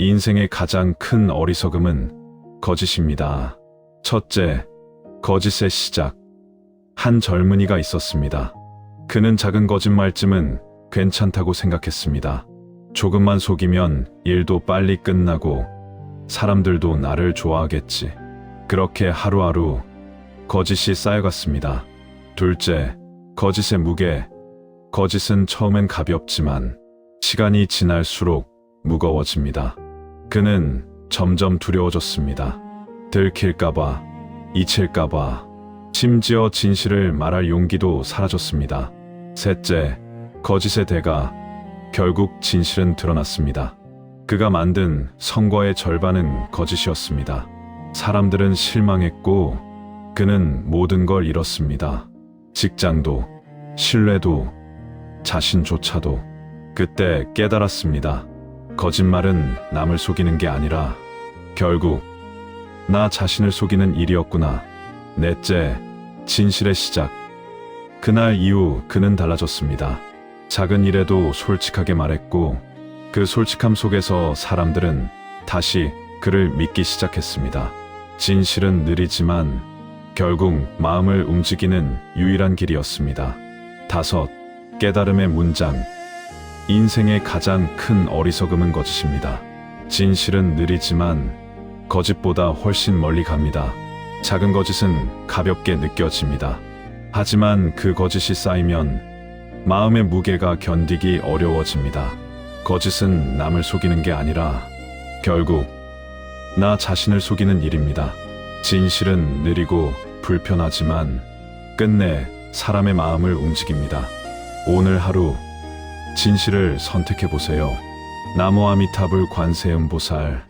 인생의 가장 큰 어리석음은 거짓입니다. 첫째, 거짓의 시작. 한 젊은이가 있었습니다. 그는 작은 거짓말쯤은 괜찮다고 생각했습니다. 조금만 속이면 일도 빨리 끝나고 사람들도 나를 좋아하겠지. 그렇게 하루하루 거짓이 쌓여갔습니다. 둘째, 거짓의 무게. 거짓은 처음엔 가볍지만 시간이 지날수록 무거워집니다. 그는 점점 두려워졌습니다. 들킬까봐, 잊힐까봐, 심지어 진실을 말할 용기도 사라졌습니다. 셋째, 거짓의 대가. 결국 진실은 드러났습니다. 그가 만든 선거의 절반은 거짓이었습니다. 사람들은 실망했고 그는 모든 걸 잃었습니다. 직장도, 신뢰도, 자신조차도. 그때 깨달았습니다. 거짓말은 남을 속이는 게 아니라 결국 나 자신을 속이는 일이었구나. 넷째, 진실의 시작. 그날 이후 그는 달라졌습니다. 작은 일에도 솔직하게 말했고 그 솔직함 속에서 사람들은 다시 그를 믿기 시작했습니다. 진실은 느리지만 결국 마음을 움직이는 유일한 길이었습니다. 다섯, 깨달음의 문장. 인생의 가장 큰 어리석음은 거짓입니다. 진실은 느리지만 거짓보다 훨씬 멀리 갑니다. 작은 거짓은 가볍게 느껴집니다. 하지만 그 거짓이 쌓이면 마음의 무게가 견디기 어려워집니다. 거짓은 남을 속이는 게 아니라 결국 나 자신을 속이는 일입니다. 진실은 느리고 불편하지만 끝내 사람의 마음을 움직입니다. 오늘 하루 진실을 선택해 보세요. 나무 아미타불 관세음보살